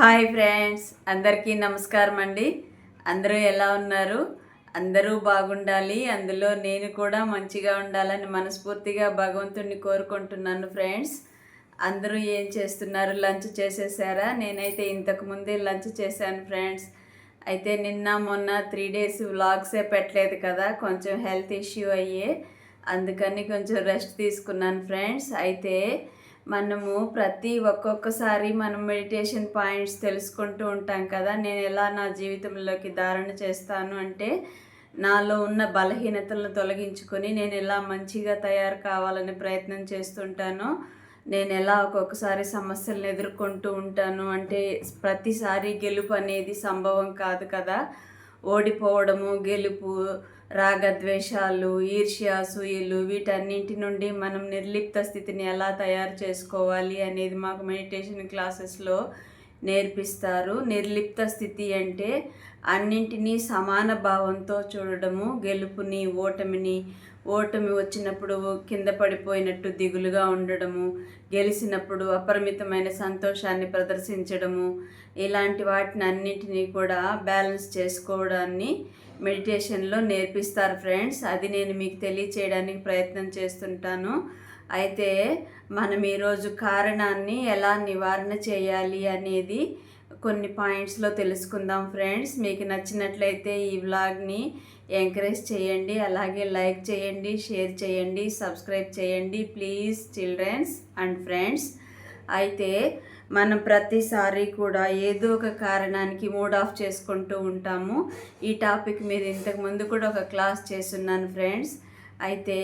Hi friends అందరికీ నమస్కారం అండి. అందరూ ఎలా ఉన్నారు? అందరూ బాగుండాలి. అందులో నేను కూడా మంచిగా ఉండాలని మనస్ఫూర్తిగా భగవంతుడిని కోరుకుంటున్నాను ఫ్రెండ్స్. అందరూ ఏం చేస్తున్నారు? లంచ్ చేసేసారా? నేనైతే ఇంతకు ముందే లంచ్ చేశాను ఫ్రెండ్స్. అయితే నిన్న మొన్న త్రీ డేస్ వ్లాగ్సే పెట్టలేదు కదా కొంచెం హెల్త్ ఇష్యూ అయ్యే. అందుకని కొంచెం రెస్ట్ తీసుకున్నాను ఫ్రెండ్స్. అయితే మనము ప్రతి ఒక్కొక్కసారి మనం మెడిటేషన్ పాయింట్స్ తెలుసుకుంటూ ఉంటాం కదా. నేను ఎలా నా జీవితంలోకి ధారణ చేస్తాను అంటే నాలో ఉన్న బలహీనతలను తొలగించుకొని నేను ఎలా మంచిగా తయారు కావాలని ప్రయత్నం చేస్తుంటానో నేను ఎలా ఒక్కొక్కసారి సమస్యలను ఎదుర్కొంటూ ఉంటాను అంటే ప్రతిసారి గెలుపు అనేది సంభవం కాదు కదా. ఓడిపోవడము గెలుపు రాగద్వేషాలు ఈర్ష్య సూయలు వీటన్నింటి నుండి మనం నిర్లిప్త స్థితిని ఎలా తయారు చేసుకోవాలి అనేది మాకు మెడిటేషన్ క్లాసెస్లో నేర్పిస్తారు. నిర్లిప్త స్థితి అంటే అన్నింటినీ సమాన భావంతో చూడడము గెలుపుని ఓటమిని ఓటమి వచ్చినప్పుడు కింద పడిపోయినట్టు దిగులుగా ఉండడము గెలిచినప్పుడు అపరిమితమైన సంతోషాన్ని ప్రదర్శించడము ఇలాంటి వాటిని అన్నింటినీ కూడా బ్యాలెన్స్ చేసుకోవడాన్ని మెడిటేషన్లో నేర్పిస్తారు ఫ్రెండ్స్. అది నేను మీకు తెలియచేయడానికి ప్రయత్నం చేస్తుంటాను. అయితే మనం ఈరోజు కారణాన్ని ఎలా నివారణ చేయాలి అనేది కొన్ని పాయింట్స్లో తెలుసుకుందాం ఫ్రెండ్స్. మీకు నచ్చినట్లయితే ఈ వ్లాగ్ని ఎంకరేజ్ చేయండి అలాగే లైక్ చేయండి షేర్ చేయండి సబ్స్క్రైబ్ చేయండి ప్లీజ్ చిల్డ్రన్స్ అండ్ ఫ్రెండ్స్. అయితే మనం ప్రతిసారి కూడా ఏదో ఒక కారణానికి మూడ్ ఆఫ్ చేసుకుంటూ ఉంటాము. ఈ టాపిక్ మీరు ఇంతకు ముందు కూడా ఒక క్లాస్ చేస్తున్నాను ఫ్రెండ్స్. అయితే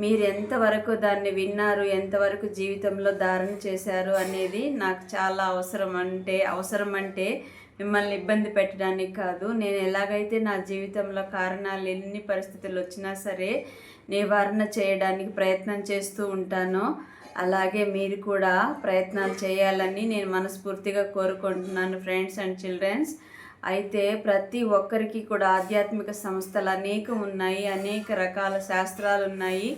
మీరు ఎంతవరకు దాన్ని విన్నారు ఎంతవరకు జీవితంలో ధారణ చేశారు అనేది నాకు చాలా అవసరం అంటే అవసరం అంటే మిమ్మల్ని ఇబ్బంది పెట్టడానికి కాదు. నేను ఎలాగైతే నా జీవితంలో కారణాలు ఎన్ని పరిస్థితులు వచ్చినా సరే నివారణ చేయడానికి ప్రయత్నం చేస్తూ ఉంటానో. అలాగే మీరు కూడా ప్రయత్నాలు చేయాలని నేను మనస్ఫూర్తిగా కోరుకుంటున్నాను ఫ్రెండ్స్ అండ్ చిల్డ్రన్స్. అయితే ప్రతి ఒక్కరికి కూడా ఆధ్యాత్మిక సంస్థలు అనేకం ఉన్నాయి అనేక రకాల శాస్త్రాలు ఉన్నాయి.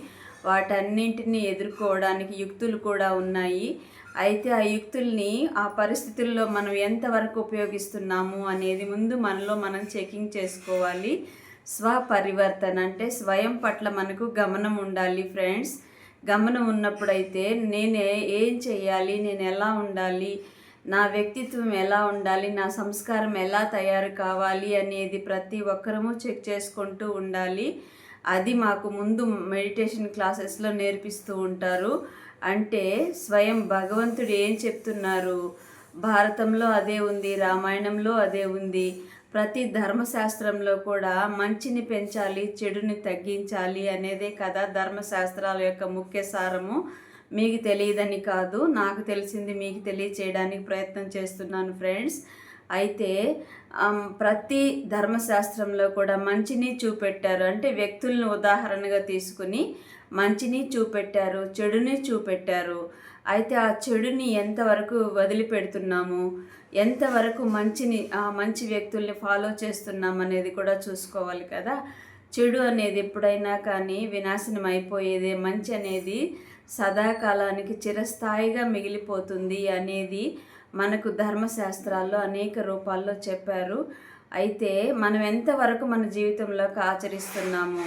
వాటన్నింటినీ ఎదుర్కోవడానికి యుక్తులు కూడా ఉన్నాయి. అయితే ఆ యుక్తుల్ని ఆ పరిస్థితుల్లో మనం ఎంతవరకు ఉపయోగిస్తున్నాము అనేది ముందు మనలో మనం చెకింగ్ చేసుకోవాలి. స్వపరివర్తన అంటే స్వయం పట్ల మనకు గమనం ఉండాలి ఫ్రెండ్స్. గమనం ఉన్నప్పుడైతే నేనే ఏం చేయాలి నేను ఎలా ఉండాలి నా వ్యక్తిత్వం ఎలా ఉండాలి నా సంస్కారం ఎలా తయారు కావాలి అనేది ప్రతి ఒక్కరము చెక్ చేసుకుంటూ ఉండాలి. అది మాకు ముందు మెడిటేషన్ క్లాసెస్లో నేర్పిస్తూ ఉంటారు. అంటే స్వయం భగవంతుడు ఏం చెప్తున్నారు? భారతంలో అదే ఉంది రామాయణంలో అదే ఉంది. ప్రతి ధర్మశాస్త్రంలో కూడా మంచిని పెంచాలి చెడుని తగ్గించాలి అనేదే కదా ధర్మశాస్త్రాల యొక్క ముఖ్య సారము. మీకు తెలియదని కాదు నాకు తెలిసింది మీకు తెలియచేయడానికి ప్రయత్నం చేస్తున్నాను ఫ్రెండ్స్. అయితే ప్రతి ధర్మశాస్త్రంలో కూడా మంచిని చూపెట్టారు. అంటే వ్యక్తులను ఉదాహరణగా తీసుకుని మంచిని చూపెట్టారు చెడుని చూపెట్టారు. అయితే ఆ చెడుని ఎంతవరకు వదిలిపెడుతున్నాము? ఎంతవరకు మంచిని ఆ మంచి వ్యక్తుల్ని ఫాలో చేస్తున్నాం అనేది కూడా చూసుకోవాలి కదా. చెడు అనేది ఎప్పుడైనా కానీ వినాశనం అయిపోయేదే. మంచి అనేది సదాకాలానికి చిరస్థాయిగా మిగిలిపోతుంది అనేది మనకు ధర్మశాస్త్రాల్లో అనేక రూపాల్లో చెప్పారు. అయితే మనం ఎంతవరకు మన జీవితంలోకి ఆచరిస్తున్నాము?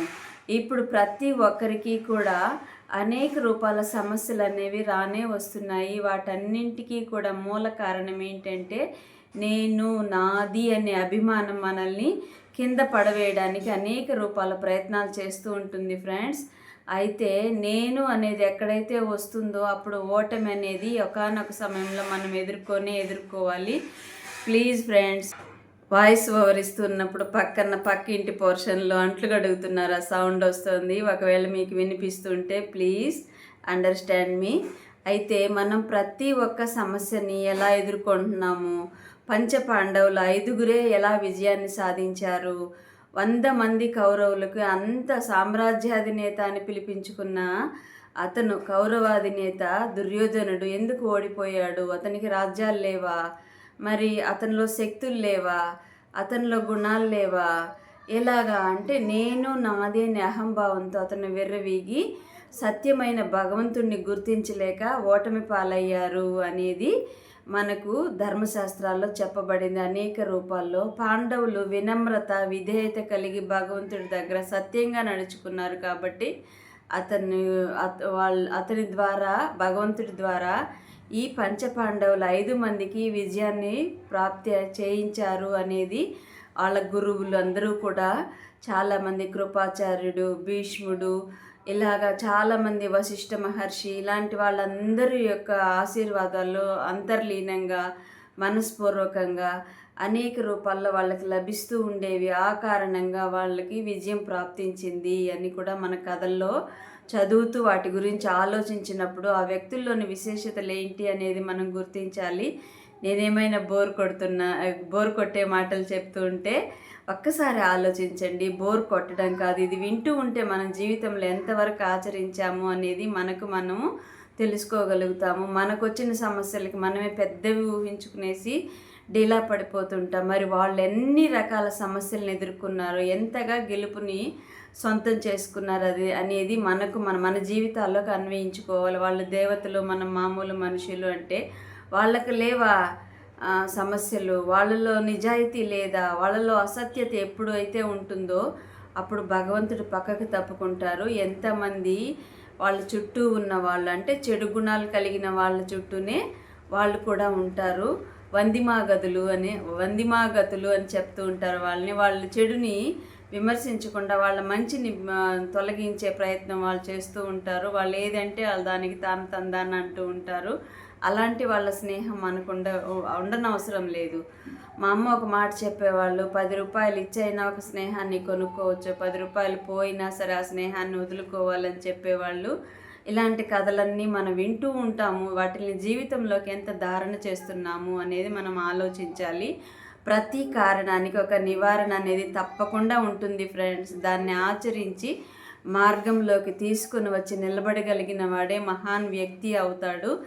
ఇప్పుడు ప్రతి ఒక్కరికి కూడా అనేక రూపాల సమస్యలు అనేవి రానే వస్తున్నాయి. వాటన్నింటికీ కూడా మూల కారణం ఏంటంటే నేను నాది అనే అభిమానం మనల్ని కింద పడవేయడానికి అనేక రూపాల ప్రయత్నాలు చేస్తూ ఉంటుంది ఫ్రెండ్స్. అయితే నేను అనేది ఎక్కడైతే వస్తుందో అప్పుడు ఓటమి అనేది ఒకనొక సమయంలో మనం ఎదుర్కొని ఎదుర్కోవాలి. ప్లీజ్ ఫ్రెండ్స్ వాయిస్ ఓవర్ ఇస్తున్నప్పుడు పక్కన పక్క ఇంటి పోర్షన్లో అంట్లు కడుగుతున్నారా. సౌండ్ వస్తుంది. ఒకవేళ మీకు వినిపిస్తుంటే ప్లీజ్ అండర్స్టాండ్ మీ. అయితే మనం ప్రతి ఒక్క సమస్యని ఎలా ఎదుర్కొంటున్నాము? పంచ పాండవులు ఐదుగురే ఎలా విజయాన్ని సాధించారు? వంద మంది కౌరవులకు అంత సామ్రాజ్యాధినేత అని పిలిపించుకున్న అతను కౌరవాధినేత దుర్యోధనుడు. ఎందుకు ఓడిపోయాడు? అతనికి రాజ్యాలు లేవా? మరి అతనిలో శక్తులు లేవా? అతనిలో గుణాలు లేవా? ఎలాగా? అంటే నేను నాదే అనే అహంభావంతో అతను విర్రవీగి సత్యమైన భగవంతుణ్ణి గుర్తించలేక ఓటమి పాలయ్యారు అనేది మనకు ధర్మశాస్త్రాల్లో చెప్పబడింది. అనేక రూపాల్లో పాండవులు వినమ్రత విధేయత కలిగి భగవంతుడి దగ్గర సత్యంగా నడుచుకున్నారు కాబట్టి అతను అత వాళ్ళ అతని ద్వారా భగవంతుడి ద్వారా ఈ పంచపాండవులు ఐదు మందికి విజయాన్ని ప్రాప్తి చేయించారు అనేది వాళ్ళ గురువులు అందరూ కూడా చాలామంది కృపాచార్యుడు భీష్ముడు ఇలాగా చాలామంది వశిష్ఠ మహర్షి ఇలాంటి వాళ్ళందరి యొక్క ఆశీర్వాదాలు అంతర్లీనంగా మనస్పూర్వకంగా అనేక రూపాల్లో వాళ్ళకి లభిస్తూ ఉండేవి. ఆ కారణంగా వాళ్ళకి విజయం ప్రాప్తించింది అని కూడా మన కథల్లో చదువుతూ వాటి గురించి ఆలోచించినప్పుడు ఆ వ్యక్తుల్లోని విశేషతలు ఏంటి అనేది మనం గుర్తించాలి. నేనేమైనా బోర్ కొడుతున్నా బోర్ కొట్టే మాటలు చెప్తూ ఉంటే ఒక్కసారి ఆలోచించండి. బోర్ కొట్టడం కాదు. ఇది వింటూ ఉంటే మన జీవితంలో ఎంతవరకు ఆచరించాము అనేది మనకు మనము తెలుసుకోగలుగుతాము. మనకు వచ్చిన సమస్యలకి మనమే పెద్దవి ఊహించుకునేసి డీలా పడిపోతుంటాం. మరి వాళ్ళు ఎన్ని రకాల సమస్యలను ఎదుర్కొన్నారు ఎంతగా గెలుపుని సొంతం చేసుకున్నారు అది అనేది మనకు మన మన జీవితాల్లోకి అన్వయించుకోవాలి. వాళ్ళు దేవతలు మనం మామూలు మనుషులు అంటే వాళ్ళకు లేవా? సమస్యలు వాళ్ళలో నిజాయితీ లేదా వాళ్ళలో అసత్యత ఎప్పుడు అయితే ఉంటుందో అప్పుడు భగవంతుడు పక్కకు తప్పుకుంటారు. ఎంతమంది వాళ్ళ చుట్టూ ఉన్న వాళ్ళు అంటే చెడు గుణాలు కలిగిన వాళ్ళ చుట్టూనే వాళ్ళు కూడా ఉంటారు. వందిమాగదులు అని వందిమాగతులు అని చెప్తూ ఉంటారు వాళ్ళని. వాళ్ళ చెడుని విమర్శించకుండా వాళ్ళ మంచిని తొలగించే ప్రయత్నం వాళ్ళు చేస్తూ ఉంటారు. వాళ్ళు ఏదంటే వాళ్ళు దానికి తాను తందాన్ని అంటూ ఉంటారు. అలాంటి వాళ్ళ స్నేహం మనకు ఉండ ఉండనవసరం లేదు. మా అమ్మ ఒక మాట చెప్పేవాళ్ళు పది రూపాయలు ఇచ్చైనా ఒక స్నేహాన్ని కొనుక్కోవచ్చు పది రూపాయలు పోయినా సరే ఆ స్నేహాన్ని వదులుకోవాలని చెప్పేవాళ్ళు. ఇలాంటి కథలన్నీ మనం వింటూ ఉంటాము. వాటిని జీవితంలోకి ఎంత ధారణ చేస్తున్నాము అనేది మనం ఆలోచించాలి. ప్రతి కారణానికి ఒక నివారణ అనేది తప్పకుండా ఉంటుంది ఫ్రెండ్స్. దాన్ని ఆచరించి మార్గంలోకి తీసుకుని వచ్చి నిలబడగలిగిన వాడే మహాన్ వ్యక్తి అవుతాడు.